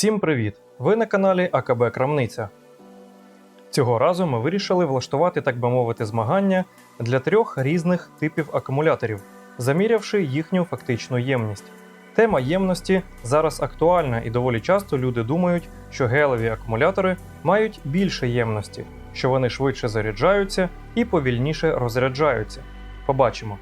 Всім привіт! Ви на каналі АКБ Крамниця. Цього разу ми вирішили влаштувати, так би мовити, змагання для трьох різних типів акумуляторів, замірявши їхню фактичну ємність. Тема ємності зараз актуальна і доволі часто люди думають, що гелеві акумулятори мають більше ємності, що вони швидше заряджаються і повільніше розряджаються. Побачимо.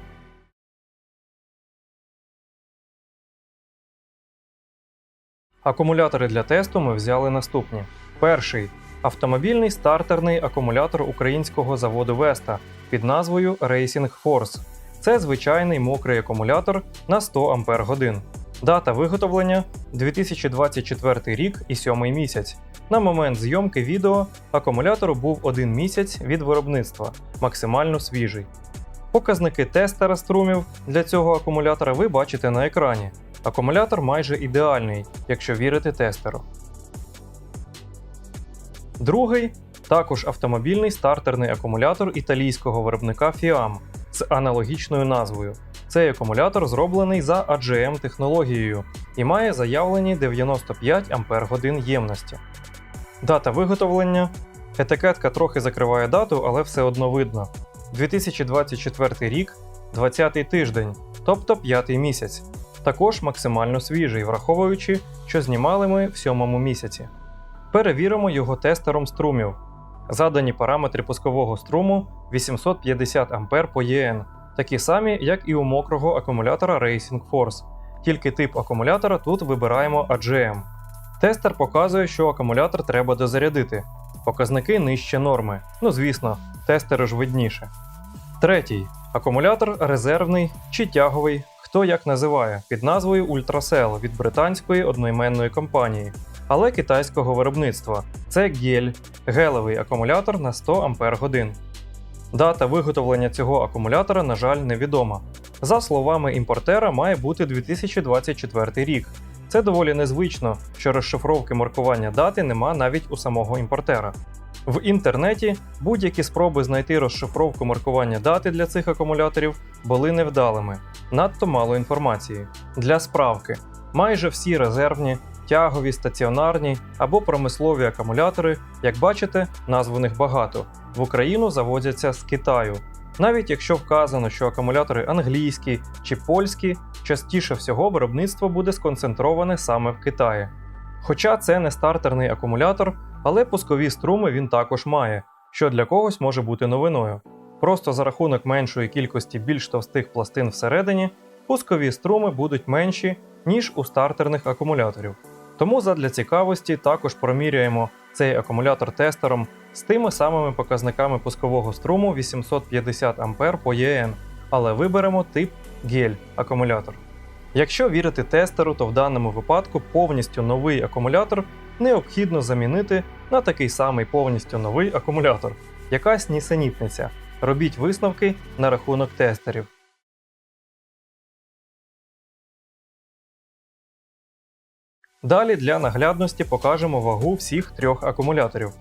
Акумулятори для тесту ми взяли наступні: перший автомобільний стартерний акумулятор українського заводу Веста під назвою Racing Force. Це звичайний мокрий акумулятор на 100 Ампер годин. Дата виготовлення 2024 рік і 7 місяць. На момент зйомки відео акумулятору був один місяць від виробництва, максимально свіжий. Показники тестера струмів для цього акумулятора ви бачите на екрані. Акумулятор майже ідеальний, якщо вірити тестеру. Другий також автомобільний стартерний акумулятор італійського виробника FIAM з аналогічною назвою. Цей акумулятор зроблений за AGM технологією і має заявлені 95 Ампер ємності. Дата виготовлення. Етикетка трохи закриває дату, але все одно видно. 2024 рік, 20-й тиждень, тобто 5 місяць. Також максимально свіжий, враховуючи, що знімали ми в сьомому місяці. Перевіримо його тестером струмів. Задані параметри пускового струму 850 А по ЄН, такі самі, як і у мокрого акумулятора Racing Force, тільки тип акумулятора тут вибираємо AGM. Тестер показує, що акумулятор треба дозарядити. Показники нижче норми. Ну звісно, тестеру ж видніше. Третій акумулятор резервний чи тяговий, хто як називає, під назвою Ultracell від британської одноіменної компанії, але китайського виробництва. Це гель, гелевий акумулятор на 100 Ампер годин. Дата виготовлення цього акумулятора, на жаль, невідома. За словами імпортера, має бути 2024 рік. Це доволі незвично, що розшифровки маркування дати нема навіть у самого імпортера. В інтернеті будь-які спроби знайти розшифровку маркування дати для цих акумуляторів були невдалими, надто мало інформації. Для справки, майже всі резервні, тягові, стаціонарні або промислові акумулятори, як бачите, назв у них багато, в Україну завозяться з Китаю. Навіть якщо вказано, що акумулятори англійські чи польські, частіше всього виробництво буде сконцентроване саме в Китаї. Хоча це не стартерний акумулятор, але пускові струми він також має, що для когось може бути новиною. Просто за рахунок меншої кількості більш товстих пластин всередині, пускові струми будуть менші, ніж у стартерних акумуляторів. Тому задля цікавості також проміряємо цей акумулятор тестером з тими самими показниками пускового струму 850 А по ЄН, але виберемо тип гель акумулятор. Якщо вірити тестеру, то в даному випадку повністю новий акумулятор необхідно замінити на такий самий повністю новий акумулятор. Якась нісенітниця. Робіть висновки на рахунок тестерів. Далі для наглядності покажемо вагу всіх трьох акумуляторів.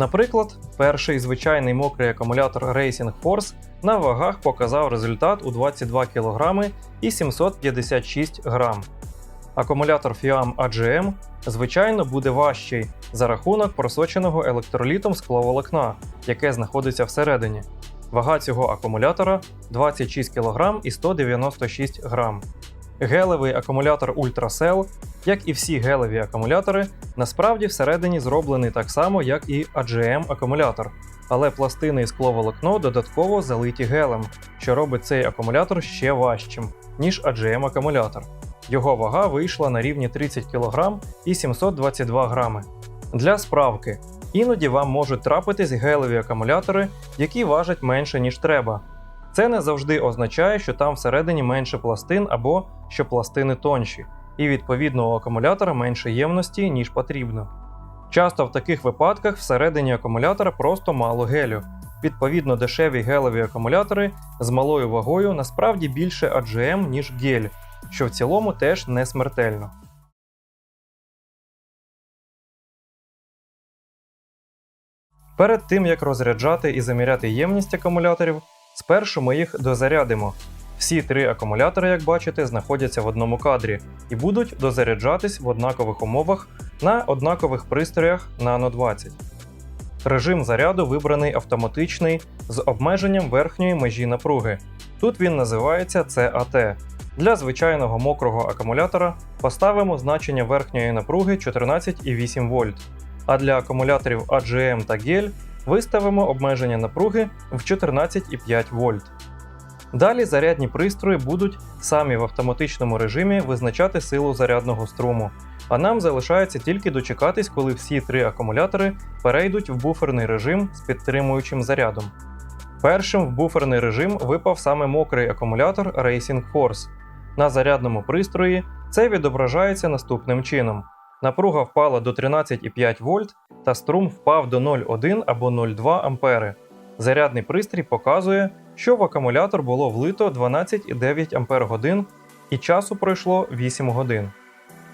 Наприклад, перший звичайний мокрий акумулятор Racing Force на вагах показав результат у 22 кг і 756 г. Акумулятор FIAM AGM, звичайно, буде важчий за рахунок просоченого електролітом скловолокна, яке знаходиться всередині. Вага цього акумулятора 26 кг і 196 г. Гелевий акумулятор Ultracell, як і всі гелеві акумулятори, насправді всередині зроблений так само, як і AGM акумулятор, але пластини і скловолокно додатково залиті гелем, що робить цей акумулятор ще важчим, ніж AGM акумулятор. Його вага вийшла на рівні 30 кг і 722 грами. Для справки, іноді вам можуть трапитись гелеві акумулятори, які важать менше, ніж треба. Це не завжди означає, що там всередині менше пластин або що пластини тонші, і відповідно у акумулятора менше ємності, ніж потрібно. Часто в таких випадках всередині акумулятора просто мало гелю. Відповідно, дешеві гелеві акумулятори з малою вагою насправді більше AGM, ніж гель, що в цілому теж не смертельно. Перед тим як розряджати і заміряти ємність акумуляторів, спершу ми їх дозарядимо. Всі три акумулятори, як бачите, знаходяться в одному кадрі і будуть дозаряджатись в однакових умовах на однакових пристроях Nano 20. Режим заряду вибраний автоматичний з обмеженням верхньої межі напруги. Тут він називається CAT. Для звичайного мокрого акумулятора поставимо значення верхньої напруги 14,8 вольт, а для акумуляторів AGM та GEL виставимо обмеження напруги в 14,5 вольт. Далі зарядні пристрої будуть самі в автоматичному режимі визначати силу зарядного струму, а нам залишається тільки дочекатись, коли всі три акумулятори перейдуть в буферний режим з підтримуючим зарядом. Першим в буферний режим випав саме мокрий акумулятор Racing Force. На зарядному пристрої це відображається наступним чином: напруга впала до 13,5 вольт та струм впав до 0,1 або 0,2 ампери. Зарядний пристрій показує, що в акумулятор було влито 12,9 Ампер-годин і часу пройшло 8 годин.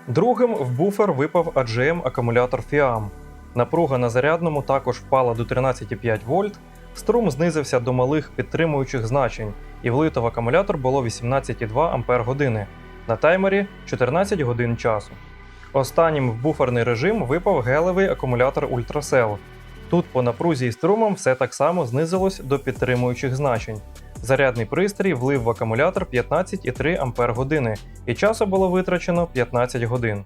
Другим в буфер випав AGM акумулятор FIAM. Напруга на зарядному також впала до 13,5 вольт, струм знизився до малих підтримуючих значень, і влито в акумулятор було 18,2 Ампер-години, на таймері 14 годин часу. Останнім в буферний режим випав гелевий акумулятор Ultracell. Тут по напрузі і струмам все так само знизилось до підтримуючих значень. Зарядний пристрій влив в акумулятор 15,3 Ампер години, і часу було витрачено 15 годин.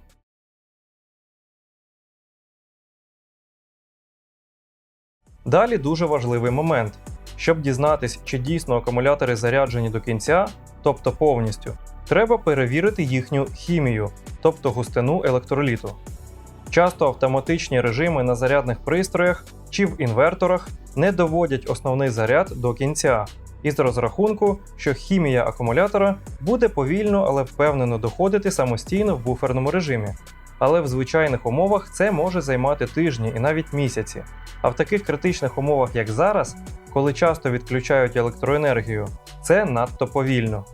Далі дуже важливий момент. Щоб дізнатись, чи дійсно акумулятори заряджені до кінця, тобто повністю, треба перевірити їхню хімію, тобто густину електроліту. Часто автоматичні режими на зарядних пристроях чи в інверторах не доводять основний заряд до кінця, із розрахунку, що хімія акумулятора буде повільно, але впевнено доходити самостійно в буферному режимі. Але в звичайних умовах це може займати тижні і навіть місяці. А в таких критичних умовах, як зараз, коли часто відключають електроенергію, це надто повільно.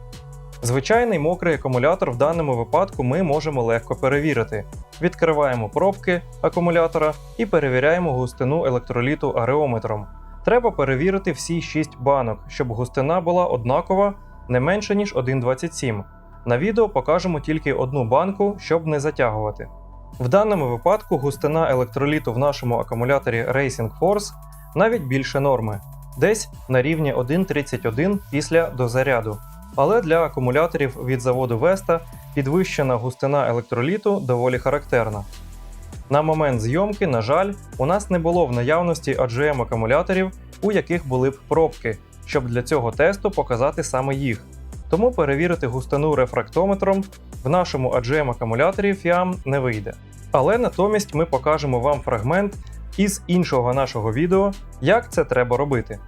Звичайний мокрий акумулятор в даному випадку ми можемо легко перевірити. Відкриваємо пробки акумулятора і перевіряємо густину електроліту ареометром. Треба перевірити всі 6 банок, щоб густина була однакова не менше ніж 1,27. На відео покажемо тільки одну банку, щоб не затягувати. В даному випадку густина електроліту в нашому акумуляторі Racing Force навіть більше норми, десь на рівні 1,31 після дозаряду. Але для акумуляторів від заводу Vesta підвищена густина електроліту доволі характерна. На момент зйомки, на жаль, у нас не було в наявності AGM акумуляторів, у яких були б пробки, щоб для цього тесту показати саме їх. Тому перевірити густину рефрактометром в нашому AGM акумуляторі FIAM не вийде. Але натомість ми покажемо вам фрагмент із іншого нашого відео, як це треба робити.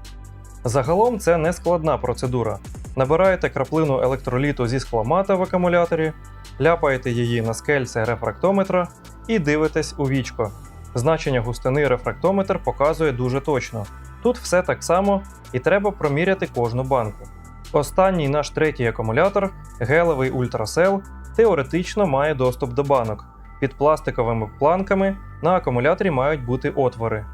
Загалом це не складна процедура. Набираєте краплину електроліту зі скламата в акумуляторі, ляпаєте її на скельце рефрактометра і дивитесь у вічко. Значення густини рефрактометр показує дуже точно. Тут все так само і треба проміряти кожну банку. Останній наш третій акумулятор, гелевий Ultracell, теоретично має доступ до банок. Під пластиковими планками на акумуляторі мають бути отвори.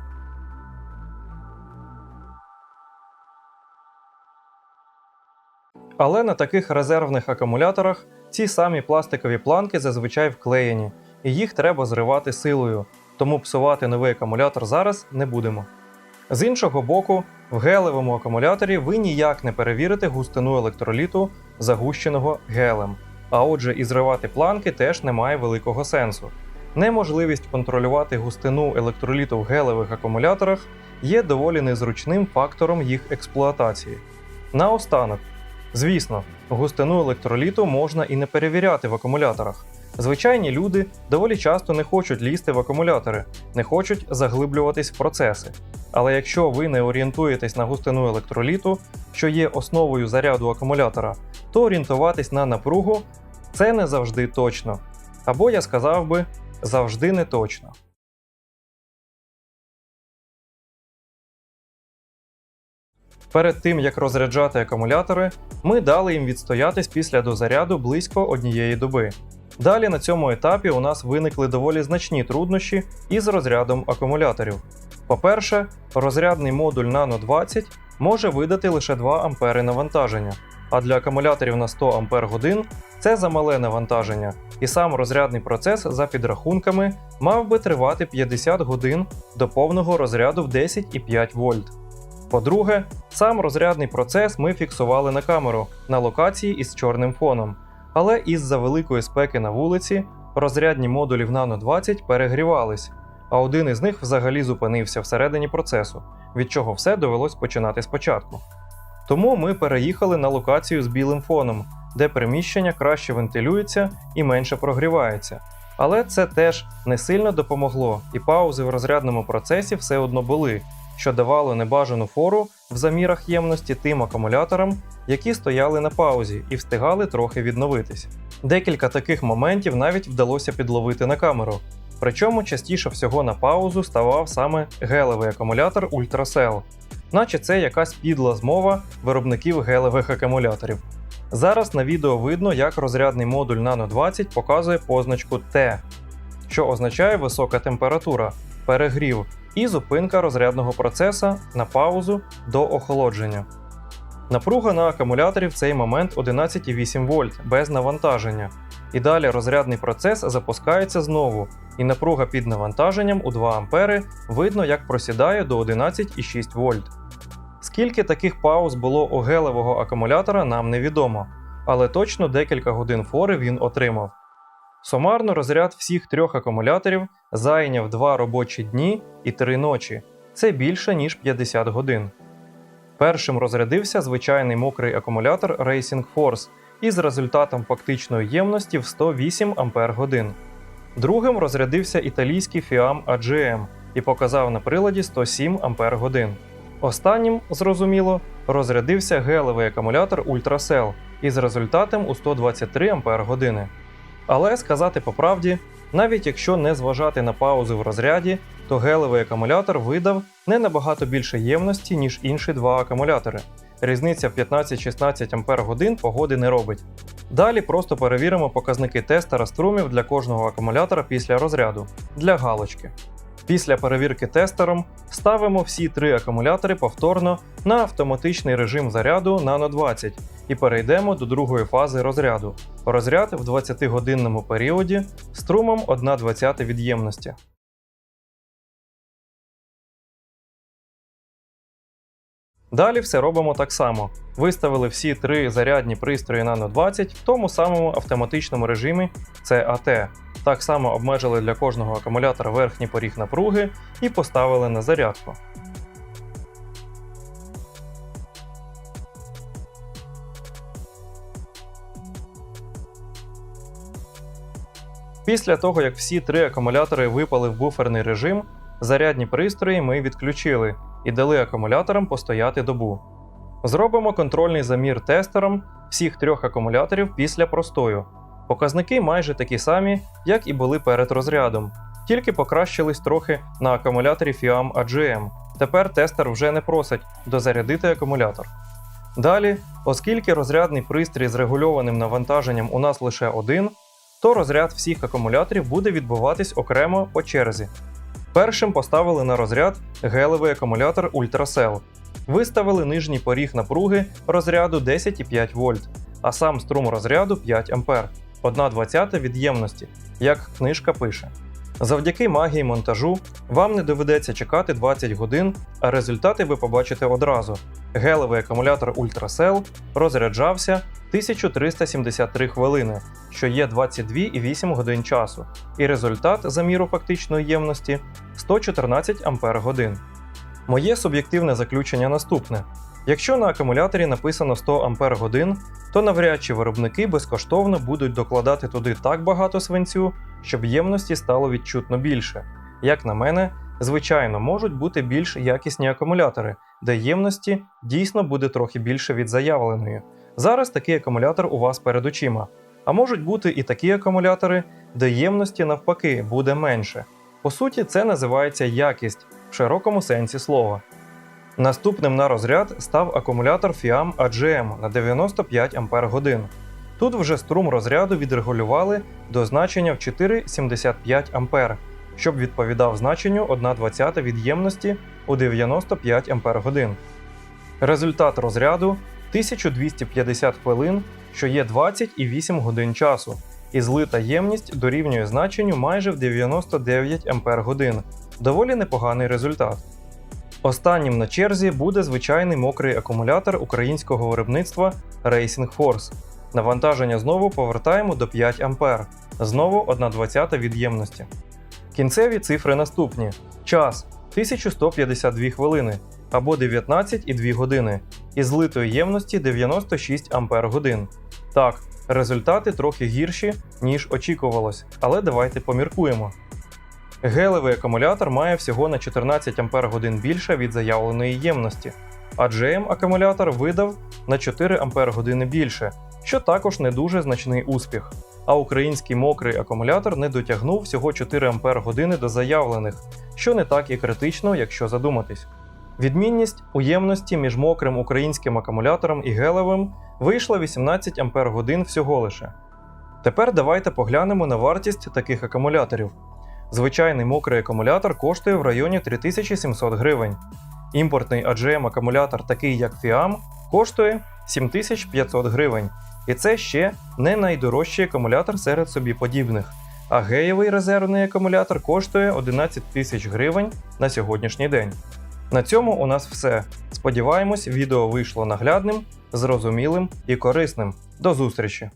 Але на таких резервних акумуляторах ці самі пластикові планки зазвичай вклеєні, і їх треба зривати силою, тому псувати новий акумулятор зараз не будемо. З іншого боку, в гелевому акумуляторі ви ніяк не перевірите густину електроліту, загущеного гелем. А отже, і зривати планки теж не має великого сенсу. Неможливість контролювати густину електроліту в гелевих акумуляторах є доволі незручним фактором їх експлуатації. Наостанок, звісно, густину електроліту можна і не перевіряти в акумуляторах. Звичайні люди доволі часто не хочуть лізти в акумулятори, не хочуть заглиблюватись в процеси. Але якщо ви не орієнтуєтесь на густину електроліту, що є основою заряду акумулятора, то орієнтуватись на напругу це не завжди точно. Або я сказав би, завжди не точно. Перед тим як розряджати акумулятори, ми дали їм відстоятись після дозаряду близько однієї доби. Далі на цьому етапі у нас виникли доволі значні труднощі із розрядом акумуляторів. По-перше, розрядний модуль Nano 20 може видати лише 2 ампери навантаження, а для акумуляторів на 100 Ампер годин це замале навантаження, і сам розрядний процес за підрахунками мав би тривати 50 годин до повного розряду в 10,5 вольт. По-друге, сам розрядний процес ми фіксували на камеру на локації із чорним фоном, але із-за великої спеки на вулиці розрядні модулі в Nano 20 перегрівались, а один із них взагалі зупинився всередині процесу, від чого все довелось починати спочатку. Тому ми переїхали на локацію з білим фоном, де приміщення краще вентилюється і менше прогрівається. Але це теж не сильно допомогло, і паузи в розрядному процесі все одно були, що давало небажану фору в замірах ємності тим акумуляторам, які стояли на паузі і встигали трохи відновитись. Декілька таких моментів навіть вдалося підловити на камеру. Причому частіше всього на паузу ставав саме гелевий акумулятор Ultracell, наче це якась підла змова виробників гелевих акумуляторів. Зараз на відео видно, як розрядний модуль Nano 20 показує позначку T, що означає висока температура, перегрів і зупинка розрядного процеса на паузу до охолодження. Напруга на акумуляторі в цей момент 11,8 вольт без навантаження. І далі розрядний процес запускається знову, і напруга під навантаженням у 2 ампери видно, як просідає до 11,6 вольт. Скільки таких пауз було у гелевого акумулятора, нам невідомо, але точно декілька годин фори він отримав. Сумарно розряд всіх трьох акумуляторів зайняв 2 робочі дні і 3 ночі. Це більше ніж 50 годин. Першим розрядився звичайний мокрий акумулятор Racing Force із результатом фактичної ємності в 108 Ах. Другим розрядився італійський FIAM AGM і показав на приладі 107 Ах. Останнім, зрозуміло, розрядився гелевий акумулятор Ultracell із результатом у 123 Ах. Але сказати по правді, навіть якщо не зважати на паузи в розряді, то гелевий акумулятор видав не набагато більше ємності, ніж інші два акумулятори. Різниця в 15-16 Ах погоди не робить. Далі просто перевіримо показники тестера струмів для кожного акумулятора після розряду для галочки. Після перевірки тестером ставимо всі три акумулятори повторно на автоматичний режим заряду Nano 20 і перейдемо до другої фази розряду. Розряд в 20-годинному періоді струмом 1,20 від ємності. Далі все робимо так само. Виставили всі три зарядні пристрої Nano 20 в тому самому автоматичному режимі CAT. Так само обмежили для кожного акумулятора верхній поріг напруги і поставили на зарядку. Після того, як всі три акумулятори випали в буферний режим, зарядні пристрої ми відключили і дали акумуляторам постояти добу. Зробимо контрольний замір тестером всіх трьох акумуляторів після простою. Показники майже такі самі, як і були перед розрядом, тільки покращились трохи на акумуляторі FIAM AGM. Тепер тестер вже не просить дозарядити акумулятор. Далі, оскільки розрядний пристрій з регульованим навантаженням у нас лише один, то розряд всіх акумуляторів буде відбуватись окремо по черзі. Першим поставили на розряд гелевий акумулятор Ultracell. Виставили нижній поріг напруги розряду 10,5 вольт, а сам струм розряду 5 А, 1,20 від ємності, як книжка пише. Завдяки магії монтажу вам не доведеться чекати 20 годин, а результати ви побачите одразу. Гелевий акумулятор Ultracell розряджався 1373 хвилини, що є 22,8 годин часу, і результат заміру фактичної ємності 114 Ампер годин. Моє суб'єктивне заключення наступне: якщо на акумуляторі написано 100 Ампер то навряд чи виробники безкоштовно будуть докладати туди так багато свинцю, щоб ємності стало відчутно більше. Як на мене, звичайно, можуть бути більш якісні акумулятори, де ємності дійсно буде трохи більше від заявленої. Зараз такий акумулятор у вас перед очима. А можуть бути і такі акумулятори, де ємності навпаки буде менше. По суті, це називається якість в широкому сенсі слова. Наступним на розряд став акумулятор FIAM AGM на 95 Ах. Тут вже струм розряду відрегулювали до значення в 4,75 А, щоб відповідав значенню 1,20 від ємності у 95 Ах. Результат розряду 1250 хвилин, що є 20,8 годин часу, і злита ємність дорівнює значенню майже в 99 Ампер Доволі непоганий результат. Останнім на черзі буде звичайний мокрий акумулятор українського виробництва Racing Force. Навантаження знову повертаємо до 5 А, знову 1,20 від ємності. Кінцеві цифри наступні: час 1152 хвилини або 19,2 години, і злитої ємності 96 Ампер Так, результати трохи гірші, ніж очікувалось, але давайте поміркуємо. Гелевий акумулятор має всього на 14 Ампер більше від заявленої ємності, а GM акумулятор видав на 4 Ампер більше, що також не дуже значний успіх. А український мокрий акумулятор не дотягнув всього 4 Ампер до заявлених, що не так і критично, якщо задуматись. Відмінність у ємності між мокрим українським акумулятором і гелевим вийшла 18 Ампер всього лише. Тепер давайте поглянемо на вартість таких акумуляторів. Звичайний мокрий акумулятор коштує в районі 3700 гривень. Імпортний AGM акумулятор, такий як FIAM, коштує 7500 гривень. І це ще не найдорожчий акумулятор серед собі подібних. А геєвий резервний акумулятор коштує 11 тисяч гривень на сьогоднішній день. На цьому у нас все. Сподіваємось, відео вийшло наглядним, зрозумілим і корисним. До зустрічі!